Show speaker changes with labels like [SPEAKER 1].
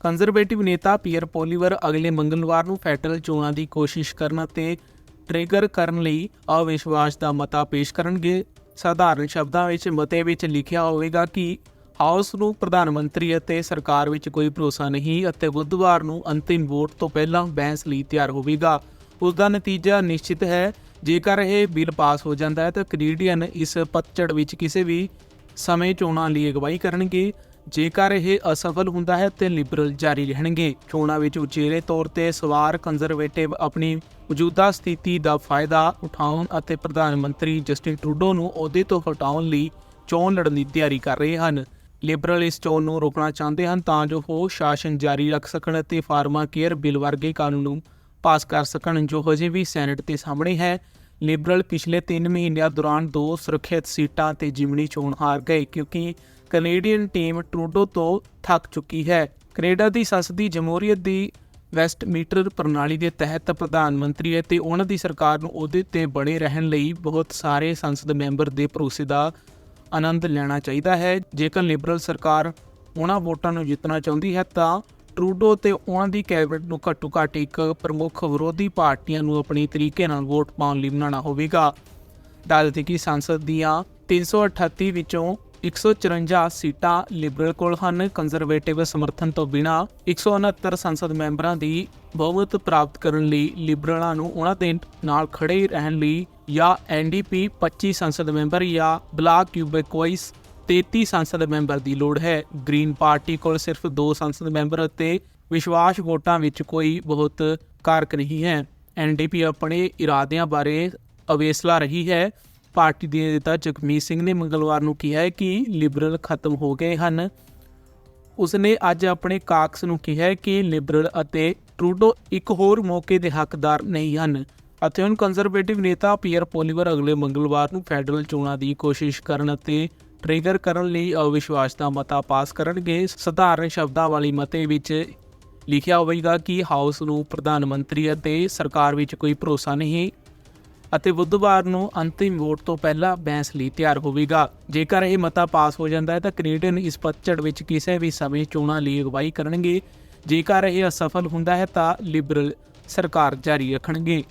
[SPEAKER 1] Conservative ਨੇਤਾ peer Poilievre ਅਗਲੇ ਮੰਗਲਵਾਰ ਨੂੰ ਫੈਡਰਲ ਚੋਣਾਂ ਦੀ ਕੋਸ਼ਿਸ਼ ਕਰਨ ਅਤੇ ਟ੍ਰਿਗਰ ਕਰਨ ਲਈ ਅਵਿਸ਼ਵਾਸ ਦਾ ਮਤਾ ਪੇਸ਼ ਕਰਨਗੇ। ਸਾਧਾਰਨ ਸ਼ਬਦਾਂ ਵਿੱਚ ਮਤੇ ਵਿੱਚ ਲਿਖਿਆ ਹੋਵੇਗਾ ਕਿ ਹਾਊਸ ਨੂੰ ਪ੍ਰਧਾਨ ਮੰਤਰੀ ਅਤੇ ਸਰਕਾਰ ਵਿੱਚ ਕੋਈ ਭਰੋਸਾ ਨਹੀਂ ਅਤੇ ਬੁੱਧਵਾਰ ਨੂੰ ਅੰਤਿਮ ਵੋਟ ਤੋਂ ਪਹਿਲਾਂ ਬਹਿਸ ਲਈ ਤਿਆਰ ਹੋਵੇਗਾ। ਉਸ ਦਾ ਨਤੀਜਾ ਨਿਸ਼ਚਿਤ ਹੈ। ਜੇਕਰ ਇਹ ਬਿੱਲ ਪਾਸ ਹੋ ਜਾਂਦਾ ਹੈ ਤਾਂ ਕੈਨੇਡੀਅਨ ਇਸ ਪਤਝੜ ਵਿੱਚ ਕਿਸੇ ਵੀ ਸਮੇਂ ਚੋਣਾਂ ਲਈ ਅਗਵਾਈ ਕਰਨਗੇ। ਜੇਕਰ ਇਹ ਅਸਫਲ ਹੁੰਦਾ ਹੈ, ਤੇ ਲਿਬਰਲ ਜਾਰੀ ਰਹਿਣਗੇ। ਚੋਣਾਂ ਵਿੱਚ ਉਚੇਰੇ ਤੌਰ ਤੇ ਸਵਾਰ ਕੰਜ਼ਰਵੇਟਿਵ ਆਪਣੀ ਮੌਜੂਦਾ ਸਥਿਤੀ ਦਾ ਫਾਇਦਾ ਉਠਾਉਣ ਅਤੇ ਪ੍ਰਧਾਨ ਮੰਤਰੀ ਜਸਟਿਨ ਟਰੂਡੋ ਨੂੰ ਅਹੁਦੇ ਤੋਂ ਹਟਾਉਣ ਲਈ ਚੋਣ ਲੜਨ ਦੀ ਤਿਆਰੀ ਕਰ ਰਹੇ ਹਨ। ਲਿਬਰਲ ਇਸ ਚੋਣ ਨੂੰ ਰੋਕਣਾ ਚਾਹੁੰਦੇ ਹਨ ਤਾਂ ਜੋ ਉਹ ਸ਼ਾਸਨ ਜਾਰੀ ਰੱਖ ਸਕਣ ਅਤੇ ਫਾਰਮਾ ਕੇਅਰ ਬਿੱਲ ਵਰਗੇ ਕਾਨੂੰਨ ਨੂੰ ਪਾਸ ਕਰ ਸਕਣ ਜੋ ਹਜੇ ਵੀ ਸੈਨੇਟ ਦੇ ਸਾਹਮਣੇ ਹੈ। ਲਿਬਰਲ ਪਿਛਲੇ 3 ਮਹੀਨਿਆਂ ਦੌਰਾਨ ਦੋ ਸੁਰੱਖਿਅਤ ਸੀਟਾਂ ਤੇ ਜਿਮਣੀ ਚੋਣ ਹਾਰ ਗਏ ਕਿਉਂਕਿ ਕੈਨੇਡੀਅਨ ਟੀਮ ਟਰੂਡੋ ਤੋਂ ਥੱਕ ਚੁੱਕੀ ਹੈ। ਕੈਨੇਡਾ ਦੀ ਸੰਸਦੀ ਜਮਹੂਰੀਅਤ ਦੀ ਵੈਸਟਮੀਟਰ ਪ੍ਰਣਾਲੀ ਦੇ ਤਹਿਤ ਪ੍ਰਧਾਨ ਮੰਤਰੀ ਅਤੇ ਉਹਨਾਂ ਦੀ ਸਰਕਾਰ ਨੂੰ ਅਹੁਦੇ ਤੇ ਬਣੇ ਰਹਿਣ ਲਈ ਬਹੁਤ ਸਾਰੇ ਸੰਸਦ ਮੈਂਬਰ ਦੇ ਭਰੋਸੇ ਦਾ ਆਨੰਦ ਲੈਣਾ ਚਾਹੀਦਾ ਹੈ। ਜੇਕਰ ਲਿਬਰਲ ਸਰਕਾਰ ਉਹਨਾਂ ਵੋਟਾਂ ਨੂੰ ਜਿੱਤਣਾ ਚਾਹੁੰਦੀ ਹੈ ਤਾਂ ਟਰੂਡੋ ਤੇ ਉਹਨਾਂ ਦੀ ਕੈਬਨਿਟ ਨੂੰ ਘੱਟੋ ਘੱਟ ਇੱਕ ਪ੍ਰਮੁੱਖ ਵਿਰੋਧੀ ਪਾਰਟੀਆਂ ਨੂੰ ਆਪਣੀ ਤਰੀਕੇ ਨਾਲ ਵੋਟ ਪਾਉਣ ਲਈ ਬਣਾਉਣਾ ਹੋਵੇਗਾ। ਦੱਸ ਕਿ ਸੰਸਦ ਦੀਆਂ 338 ਵਿੱਚੋਂ 154 ਸੀਟਾਂ ਲਿਬਰਲ ਕੋਲ ਹਨ। ਕੰਜ਼ਰਵੇਟਿਵ ਸਮਰਥਨ ਤੋਂ ਬਿਨਾ 169 ਸੰਸਦ ਮੈਂਬਰਾਂ ਦੀ ਬਹੁਮਤ ਪ੍ਰਾਪਤ ਕਰਨ ਲਈ ਲਿਬਰਲਾਂ ਨੂੰ ਉਹਨਾਂ ਦੇ ਨਾਲ ਖੜੇ ਰਹਿਣ ਲਈ ਜਾਂ ਐਨਡੀਪੀ 25 ਸੰਸਦ ਮੈਂਬਰ ਜਾਂ ਬਲਾਕ ਯੂਬੇਕੋਇਸ 33 ਸੰਸਦ ਮੈਂਬਰ ਦੀ ਲੋੜ ਹੈ। ਗ੍ਰੀਨ ਪਾਰਟੀ ਕੋਲ ਸਿਰਫ 2 ਸੰਸਦ ਮੈਂਬਰ ਅਤੇ ਵਿਸ਼ਵਾਸ ਵੋਟਾਂ ਵਿੱਚ ਕੋਈ ਬਹੁਤ ਕਾਰਕ ਨਹੀਂ ਹੈ। ਐਨਡੀਪੀ ਆਪਣੇ ਇਰਾਦਿਆਂ ਬਾਰੇ ਅਵੇਸਲਾ ਰਹੀ ਹੈ। ਪਾਰਟੀ ਦੇ ਨੇਤਾ ਜਗਮੀਤ ਸਿੰਘ ਨੇ ਮੰਗਲਵਾਰ ਨੂੰ ਕਿਹਾ ਹੈ ਕਿ ਲਿਬਰਲ ਖਤਮ ਹੋ ਗਏ ਹਨ। ਉਸਨੇ ਅੱਜ ਆਪਣੇ ਕਾਕਸ ਨੂੰ ਕਿਹਾ ਕਿ ਲਿਬਰਲ ਅਤੇ ਟਰੂਡੋ ਇੱਕ ਹੋਰ ਮੌਕੇ ਦੇ ਹੱਕਦਾਰ ਨਹੀਂ ਹਨ ਅਤੇ ਹੁਣ ਕੰਜ਼ਰਵੇਟਿਵ ਨੇਤਾ ਪੀਅਰ ਪੋਲੀਵਰ ਅਗਲੇ ਮੰਗਲਵਾਰ ਨੂੰ ਫੈਡਰਲ ਚੋਣਾਂ ਦੀ ਕੋਸ਼ਿਸ਼ ਕਰਨ ਅਤੇ ਟ੍ਰਿਗਰ ਕਰਨ ਲਈ ਅਵਿਸ਼ਵਾਸ ਦਾ ਮਤਾ ਪਾਸ ਕਰਨਗੇ। ਸਧਾਰਨ ਸ਼ਬਦਾਂ ਵਾਲੀ ਮਤੇ ਵਿੱਚ ਲਿਖਿਆ ਹੋਵੇਗਾ ਕਿ ਹਾਊਸ ਨੂੰ ਪ੍ਰਧਾਨ ਮੰਤਰੀ ਅਤੇ ਸਰਕਾਰ ਵਿੱਚ ਕੋਈ ਭਰੋਸਾ ਨਹੀਂ ਅਤੇ ਬੁੱਧਵਾਰ ਨੂੰ ਅੰਤਿਮ ਵੋਟ ਤੋਂ ਪਹਿਲਾਂ ਬਹਿਸ ਲਈ ਤਿਆਰ ਹੋਵੇਗਾ। ਜੇਕਰ ਇਹ ਮਤਾ ਪਾਸ ਹੋ ਜਾਂਦਾ ਹੈ ਤਾਂ ਕੈਨੇਡੀਅਨ ਇਸ ਪਤਝੜ ਵਿੱਚ ਕਿਸੇ ਵੀ ਸਮੇਂ ਚੋਣਾਂ ਲਈ ਅਗਵਾਈ ਕਰਨਗੇ। ਜੇਕਰ ਇਹ ਅਸਫਲ ਹੁੰਦਾ ਹੈ ਤਾਂ ਲਿਬਰਲ ਸਰਕਾਰ ਜਾਰੀ ਰੱਖਣਗੇ।